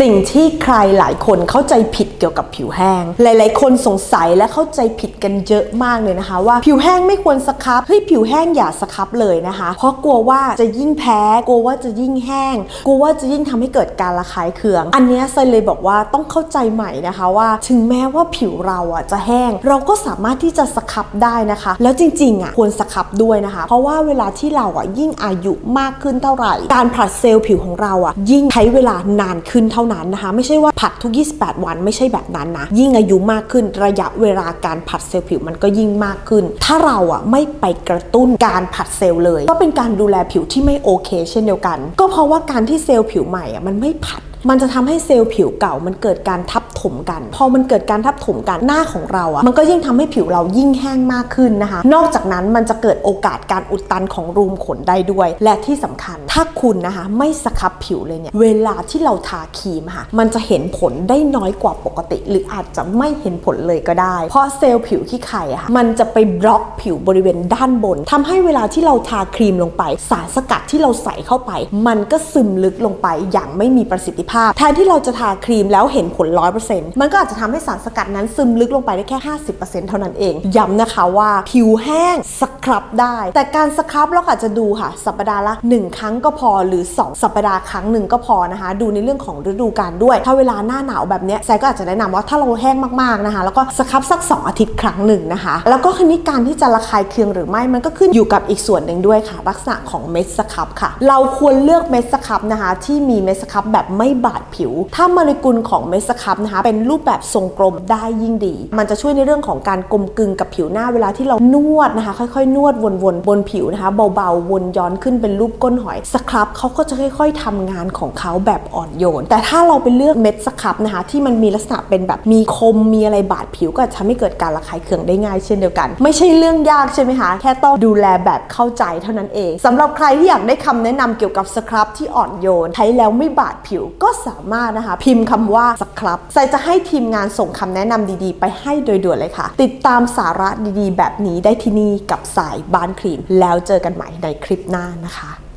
สิ่งที่ใครหลายคนเข้าใจผิดเกี่ยวกับผิวแห้ง หลาย ๆ คนสงสัยและเข้าใจผิดกันเยอะมากเลยนะคะ ว่าผิวแห้งไม่ควรสครับเฮ้ยผิวแห้งอย่าสครับเลยนะคะ เพราะกลัวว่าจะยิ่งแพ้กลัวว่าจะยิ่งแห้งกลัวว่าจะยิ่งทำให้เกิดการระคายเคือง อันนี้ยเซเลยบอกว่าต้องเข้าใจใหม่นะคะว่า ถึงแม้ว่าผิวเราอะจะแห้ง เราก็สามารถที่จะสครับได้นะคะ แล้วจริงๆอะควรสครับด้วยนะคะ เพราะว่าเวลาที่เราอะยิ่งอายุมากขึ้นเท่าไหร่ การผลัดเซลล์ผิวของเราอะยิ่งใช้เวลานานขึ้นเท่านั้นนะคะไม่ใช่ว่าผัดทุก 28 วันไม่ใช่แบบนั้นนะยิ่งอายุมากขึ้นระยะเวลาการผัดเซลล์ผิวมันก็ยิ่งมากขึ้น ถ้าเราอะไม่ไปกระตุ้นการผัดเซลล์เลย ก็เป็นการดูแลผิวที่ไม่โอเค เช่นเดียวกัน ก็เพราะว่าการที่เซลล์ผิวใหม่อะมันไม่ผัดมันจะทำให้เซลล์ผิวเก่ามันเกิดการทับ ถมกัน พอมันเกิดการทับถมกันหน้าของเราอะมันก็ยิ่งทำให้ผิวเรายิ่งแห้งมากขึ้นนะคะ นอกจากนั้นมันจะเกิดโอกาสการอุดตันของรูมขนได้ด้วย และที่สำคัญถ้าคุณนะคะไม่สครับผิวเลยเนี่ยเวลาที่เราทาครีมค่ะมันจะเห็นผลได้น้อยกว่าปกติ หรืออาจจะไม่เห็นผลเลยก็ได้ เพราะเซลล์ผิวที่ไข่อะค่ะมันจะไปบล็อกผิวบริเวณด้านบนทำให้เวลาที่เราทาครีมลงไป สารสกัดที่เราใส่เข้าไป มันก็ซึมลึกลงไปอย่างไม่มีประสิทธิภาพ แทนที่เราจะทาครีมแล้วเห็นผล100%มันก็อาจจะทำให้สารสกัดนั้นซึมลึกลงไปได้แค่ 50%เท่านั้นเอง ย้ำนะคะว่าผิวแห้งสครับได้ แต่การสครับเราอาจจะดูค่ะ สัปดาห์ละ 1 ครั้งก็พอหรือ 2 สัปดาห์ครั้งหนึ่งก็พอนะคะ ดูในเรื่องของฤดูกาลด้วย ถ้าเวลาหน้าหนาวแบบนี้แซก็อาจจะแนะนำว่าถ้าเราแห้งมากๆนะคะ แล้วก็สครับสัก 2 อาทิตย์ครั้งหนึ่งนะคะ แล้วก็คราวนี้การที่จะระคายเคืองหรือไม่มันก็ขึ้นอยู่กับอีกส่วนหนึ่งด้วยค่ะ ลักษณะของเม็ดสครับค่ะ เราควรเลือกเม็ดสครับนะคะ ที่มีเม็ดสครับแบบไม่บาดผิว ถ้าโมเลกุลของเม็ดสครับนะคะเป็นรูปแบบทรงกลมได้ยิ่งดี มันจะช่วยในเรื่องของการกลมกลึงกับผิวหน้าเวลาที่เรานวดนะคะ ค่อยๆ นวดวนๆบนผิวนะคะ เบาๆ วนย้อนขึ้นเป็นรูปก้นหอยสครับเขาก็จะค่อย ๆทำงานของเขาแบบอ่อนโยน แต่ถ้าเราไปเลือกเม็ดสครับนะคะ ที่มันมีลักษณะเป็นแบบมีคมมีอะไรบาดผิวก็จะทำให้เกิดการระคายเคืองได้ง่ายเช่นเดียวกัน ไม่ใช่เรื่องยากใช่ไหมคะแค่ต้องดูแลแบบเข้าใจเท่านั้นเองสำหรับใครที่อยากได้คำแนะนำเกี่ยวกับสครับที่อ่อนโยนใช้แล้วไม่บาดผิวก็สามารถนะคะ พิมพ์คำว่าสครับใส่จะให้ทีมงานส่งคำแนะนำดีๆ ไปให้โดยด่วนเลยค่ะ ติดตามสาระดีๆ แบบนี้ได้ที่นี่กับสายบ้านครีม แล้วเจอกันใหม่ในคลิปหน้านะคะ